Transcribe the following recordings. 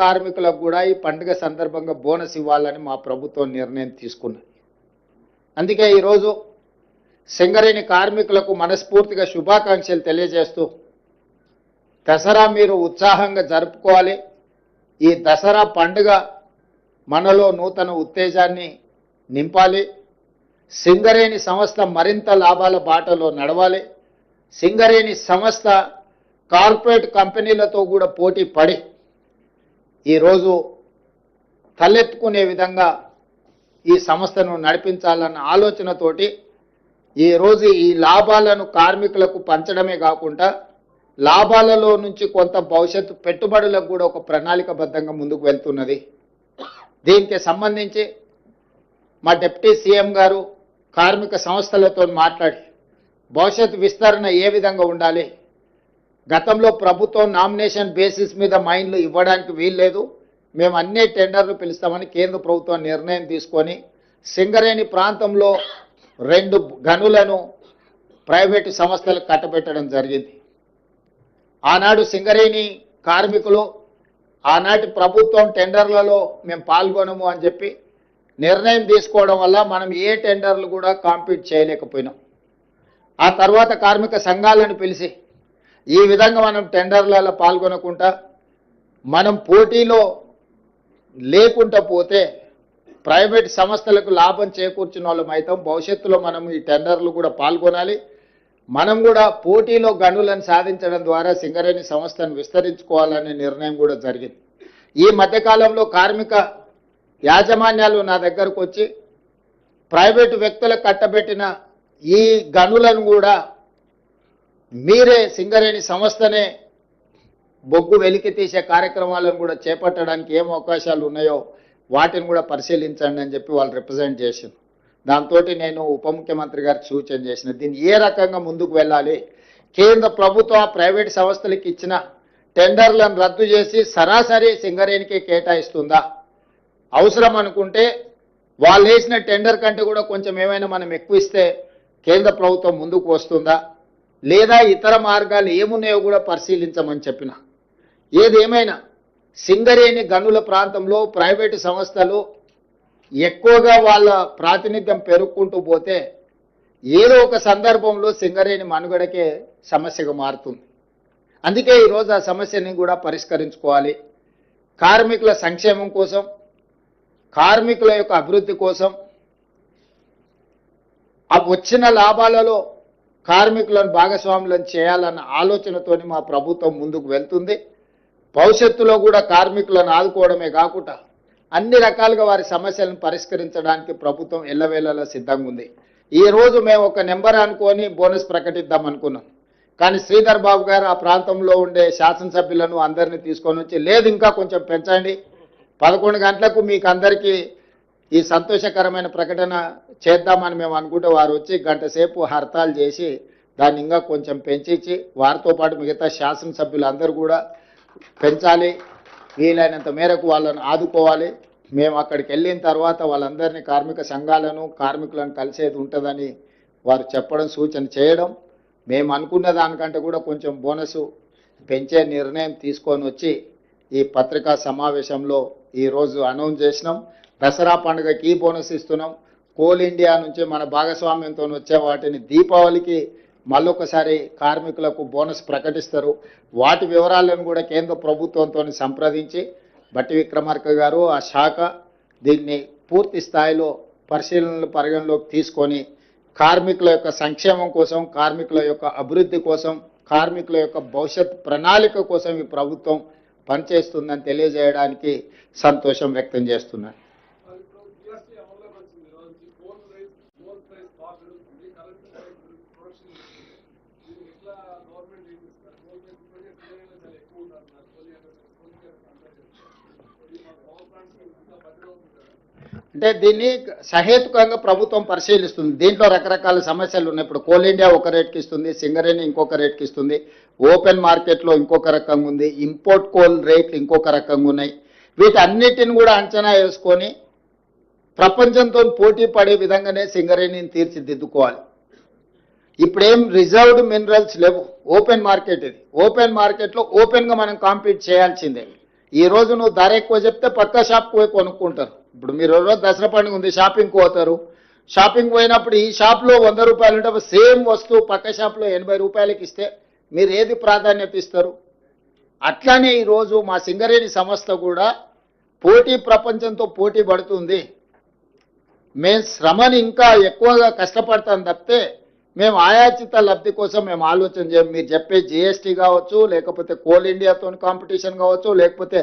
కార్మికులకు కూడా ఈ పండుగ సందర్భంగా బోనస్ ఇవ్వాలని మా ప్రభుత్వం నిర్ణయం తీసుకున్నది. అందుకే ఈరోజు సింగరేణి కార్మికులకు మనస్ఫూర్తిగా శుభాకాంక్షలు తెలియజేస్తూ దసరా మీరు ఉత్సాహంగా జరుపుకోవాలి. ఈ దసరా పండుగ మనలో నూతన ఉత్తేజాన్ని నింపాలి. సింగరేణి సంస్థ మరింత లాభాల బాటలో నడవాలి. సింగరేణి సంస్థ కార్పొరేట్ కంపెనీలతో కూడా పోటీ పడి ఈరోజు తలెత్తుకునే విధంగా ఈ సంస్థను నడిపించాలన్న ఆలోచనతోటి ఈరోజు ఈ లాభాలను కార్మికులకు పంచడమే కాకుండా లాభాలలో నుంచి కొంత భవిష్యత్తు పెట్టుబడులకు కూడా ఒక ప్రణాళికబద్ధంగా ముందుకు వెళ్తున్నది. దీనికి సంబంధించి మా డిప్యూటీ సీఎం గారు కార్మిక సంస్థలతో మాట్లాడి భవిష్యత్ విస్తరణ ఏ విధంగా ఉండాలి గతంలో ప్రభుత్వం నామినేషన్ బేసిస్ మీద మైన్లు ఇవ్వడానికి వీల్లేదు. మేము అన్ని టెండర్లు పిలుస్తామని కేంద్ర ప్రభుత్వం నిర్ణయం తీసుకొని సింగరేణి ప్రాంతంలో రెండు గనులను ప్రైవేటు సంస్థలకు కట్టబెట్టడం జరిగింది. ఆనాడు సింగరేణి కార్మికులు ఆనాటి ప్రభుత్వం టెండర్లలో మేము పాల్గొనము అని చెప్పి నిర్ణయం తీసుకోవడం వల్ల మనం ఏ టెండర్లు కూడా కాంపీట్ చేయలేకపోయినాం. ఆ తర్వాత కార్మిక సంఘాలను పిలిచి ఈ విధంగా మనం టెండర్లలో పాల్గొనకుండా మనం పోటీలో లేకుండా పోతే ప్రైవేట్ సంస్థలకు లాభం చేకూర్చిన వాళ్ళం అయితే భవిష్యత్తులో మనం ఈ టెండర్లు కూడా పాల్గొనాలి. మనం కూడా పోటీలో గనులను సాధించడం ద్వారా సింగరేణి సంస్థను విస్తరించుకోవాలనే నిర్ణయం కూడా జరిగింది. ఈ మధ్యకాలంలో కార్మిక యాజమాన్యాలు నా దగ్గరకు వచ్చి ప్రైవేటు వ్యక్తులకు కట్టబెట్టిన ఈ గనులను కూడా మీరే సింగరేణి సంస్థనే బొగ్గు వెలికి తీసే కార్యక్రమాలను కూడా చేపట్టడానికి ఏం అవకాశాలు ఉన్నాయో వాటిని కూడా పరిశీలించండి అని చెప్పి వాళ్ళు రిప్రజెంట్ చేసింది దాంతో నేను ఉప ముఖ్యమంత్రి గారికి సూచన చేసిన దీన్ని ఏ రకంగా ముందుకు వెళ్ళాలి? కేంద్ర ప్రభుత్వం ప్రైవేట్ సంస్థలకు ఇచ్చిన టెండర్లను రద్దు చేసి సరాసరి సింగరేణికి కేటాయిస్తుందా? అవసరం అనుకుంటే వాళ్ళు వేసిన టెండర్ కంటే కూడా కొంచెం ఏమైనా మనం ఎక్కువ ఇస్తే కేంద్ర ప్రభుత్వం ముందుకు వస్తుందా? లేదా ఇతర మార్గాలు ఏమున్నాయో కూడా పరిశీలించమని చెప్పిన. ఏదేమైనా సింగరేణి గనుల ప్రాంతంలో ప్రైవేటు సంస్థలు ఎక్కువగా వాళ్ళ ప్రాతినిధ్యం పెరుక్కుంటూ పోతే ఏదో ఒక సందర్భంలో సింగరేణి మనుగడకే సమస్యగా మారుతుంది. అందుకే ఈరోజు ఆ సమస్యని కూడా పరిష్కరించుకోవాలి. కార్మికుల సంక్షేమం కోసం కార్మికుల యొక్క అభివృద్ధి కోసం ఆ వచ్చిన లాభాలలో కార్మికులను భాగస్వాములను చేయాలన్న ఆలోచనతోని మా ప్రభుత్వం ముందుకు వెళ్తుంది. భవిష్యత్తులో కూడా కార్మికులను ఆదుకోవడమే కాకుండా అన్ని రకాలుగా వారి సమస్యలను పరిష్కరించడానికి ప్రభుత్వం ఎల్లవేళలా సిద్ధంగా ఉంది. ఈ రోజు మేము ఒక నెంబర్ అనుకొని బోనస్ ప్రకటిద్దాం అనుకున్నాం. కానీ శ్రీధర్ బాబు గారు ఆ ప్రాంతంలో ఉండే శాసనసభ్యులను అందరినీ తీసుకొని వచ్చి లేదు ఇంకా కొంచెం పెంచండి. పదకొండు గంటలకు మీకు అందరికీ ఈ సంతోషకరమైన ప్రకటన చేద్దామని మేము అనుకుంటే వారు వచ్చి గంట సేపు హర్తాలు చేసి దాన్ని ఇంకా కొంచెం పెంచిచ్చి వారితో పాటు మిగతా శాసనసభ్యులందరూ కూడా పెంచాలి. వీలైనంత మేరకు వాళ్ళని ఆదుకోవాలి. మేము అక్కడికి వెళ్ళిన తర్వాత వాళ్ళందరినీ కార్మిక సంఘాలను కార్మికులను కలిసేది ఉంటుందని వారు చెప్పడం సూచన చేయడం. మేము అనుకున్న దానికంటే కూడా కొంచెం బోనస్ పెంచే నిర్ణయం తీసుకొని వచ్చి ఈ పత్రికా సమావేశంలో ఈరోజు అనౌన్స్ చేసినాం. దసరా పండుగకి ఈ బోనస్ ఇస్తున్నాం. కోల్ ఇండియా నుంచి మన భాగస్వామ్యంతో వచ్చే వాటిని దీపావళికి మళ్ళొకసారి కార్మికులకు బోనస్ ప్రకటిస్తారు. వాటి వివరాలను కూడా కేంద్ర ప్రభుత్వంతో సంప్రదించి బట్టి విక్రమార్క గారు ఆ శాఖ దీన్ని పూర్తి స్థాయిలో పరిశీలనలు పరిగణలోకి తీసుకొని కార్మికుల యొక్క సంక్షేమం కోసం కార్మికుల యొక్క అభివృద్ధి కోసం కార్మికుల యొక్క భవిష్యత్ ప్రణాళిక కోసం ఈ ప్రభుత్వం పనిచేస్తుందని తెలియజేయడానికి సంతోషం వ్యక్తం చేస్తున్నాను మరి ఇప్పుడు జిఎస్టీ అమల్లోకి వచ్చింది ఈ రోజు కోల్ రైస్ కోల్ ప్రైస్ బాగా పెరుగుతుంది కరెంట్ ప్రొడక్షన్ దీనికి ఎట్లా గవర్నమెంట్ ఏం చేస్తారు కోల్ ప్రైస్ ఇప్పటికే సింగరేణిలో చాలా ఎక్కువ ఉంది అంటున్నారు కోల్ కోల్ కంపేర్ చేస్తే ఇది మన పవర్ ప్లాంట్స్ ఇంకా బడ్జెట్ అవుతుంది కదా అంటే దీన్ని సహేతుకంగా ప్రభుత్వం పరిశీలిస్తుంది. దీంట్లో రకరకాల సమస్యలు ఉన్నాయి. ఇప్పుడు కోల్ ఇండియా ఒక రేట్కి ఇస్తుంది సింగరేణి ఇంకొక రేట్కి ఇస్తుంది ఓపెన్ మార్కెట్లో ఇంకొక రకంగా ఉంది ఇంపోర్ట్ కోల్ రేట్లు ఇంకొక రకంగా ఉన్నాయి. వీటన్నిటిని కూడా అంచనా వేసుకొని ప్రపంచంతో పోటీ పడే విధంగానే సింగరేణిని తీర్చిదిద్దుకోవాలి. ఇప్పుడేం రిజర్వ్డ్ మినరల్స్ లేవు. ఓపెన్ మార్కెట్ ఇది. ఓపెన్ మార్కెట్లో ఓపెన్గా మనం కాంపీట్ చేయాల్సిందే. ఈ రోజు నువ్వు ధర ఎక్కువ చెప్తే పక్క షాప్కి పోయి కొనుక్కుంటారు. ఇప్పుడు మీరు రోజు దసరా పండుగ ఉంది షాపింగ్కి పోతారు. షాపింగ్ పోయినప్పుడు ఈ షాప్లో వంద రూపాయలు ఉంటే సేమ్ వస్తువు పక్క షాప్లో ఎనభై రూపాయలకి ఇస్తే మీరు ఏది ప్రాధాన్యత ఇస్తారు? అట్లానే ఈరోజు మా సింగరేణి సంస్థ కూడా పోటీ ప్రపంచంతో పోటీ పడుతుంది. మేము శ్రమని ఇంకా ఎక్కువగా కష్టపడతాం తప్పితే మేము ఆయాచిత లబ్ధి కోసం మేము ఆలోచన చేయం. మీరు చెప్పే జిఎస్టీ కావచ్చు లేకపోతే కోల్ ఇండియాతో కాంపిటీషన్ కావచ్చు లేకపోతే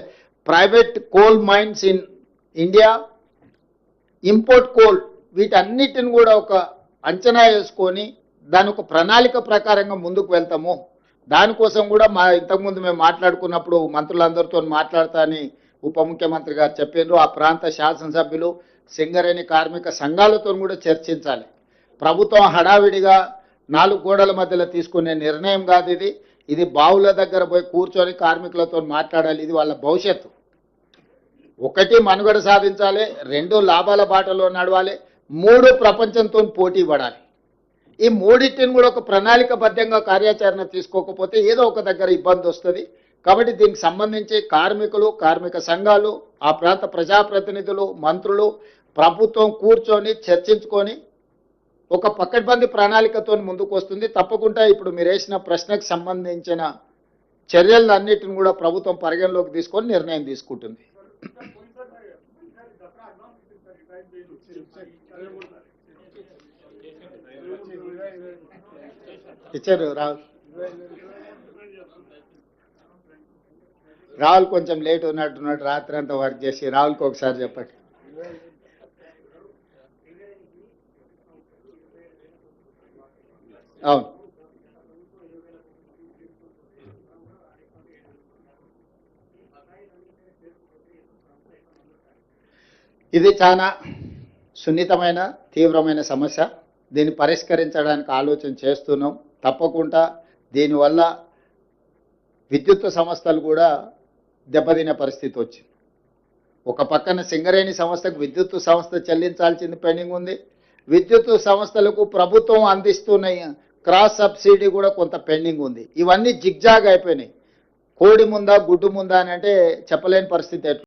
private coal mines in India import coal వీటన్నిటిని కూడా ఒక అంచనా వేసుకొని దాని ఒక ప్రణాళిక ప్రకారంగా ముందుకు వెళ్తాము. దానికోసం కూడా మా ఇంతకుముందు మేము మాట్లాడుకున్నప్పుడు మంత్రులందరితో మాట్లాడతానని ఉప ముఖ్యమంత్రి గారు చెప్పారు ఆ ప్రాంత శాసనసభ్యులు సింగరేణి కార్మిక సంఘాలతో కూడా చర్చించాలి. ప్రభుత్వం హడావిడిగా నాలుగు గోడల మధ్యలో తీసుకునే నిర్ణయం కాదు ఇది. ఇది బావుల దగ్గర పోయి కూర్చొని కార్మికులతో మాట్లాడాలి. ఇది వాళ్ళ భవిష్యత్తు. ఒకటి మనుగడ సాధించాలి. రెండు లాభాల బాటలో నడవాలి. మూడు ప్రపంచంతో పోటీ పడాలి. ఈ మూడింటిని కూడా ఒక ప్రణాళికబద్ధంగా కార్యాచరణ తీసుకోకపోతే ఏదో ఒక దగ్గర ఇబ్బంది వస్తుంది. కాబట్టి దీనికి సంబంధించి కార్మికులు కార్మిక సంఘాలు ఆ ప్రాంత ప్రజాప్రతినిధులు మంత్రులు ప్రభుత్వం కూర్చొని చర్చించుకొని ఒక పక్కడ్బందీ ప్రణాళికతో ముందుకు వస్తుంది తప్పకుండా ఇప్పుడు మీరు వేసిన ప్రశ్నకు సంబంధించిన చర్యలన్నిటిని కూడా ప్రభుత్వం పరిగణలోకి తీసుకొని నిర్ణయం తీసుకుంటుంది. ఇచ్చారు రాహుల్. రాహుల్ కొంచెం లేట్ ఉన్నట్టున్నాడు. రాత్రి అంతా వర్క్ చేసి రాహుల్కి ఒకసారి చెప్పండి. అవును. ఇది చాలా సున్నితమైన తీవ్రమైన సమస్య. దీన్ని పరిష్కరించడానికి ఆలోచన చేస్తున్నాం. తప్పకుండా దీనివల్ల విద్యుత్ సంస్థలు కూడా దెబ్బతినే పరిస్థితి వచ్చింది. ఒక పక్కన సింగరేణి సంస్థకు విద్యుత్ సంస్థ చెల్లించాల్సింది పెండింగ్ ఉంది. విద్యుత్ సంస్థలకు ప్రభుత్వం అందిస్తున్న క్రాస్ సబ్సిడీ కూడా కొంత పెండింగ్ ఉంది. ఇవన్నీ జిగ్జాగ్ అయిపోయినాయి. కోడి ముందా గుడ్డు ముందా అని అంటే చెప్పలేని పరిస్థితి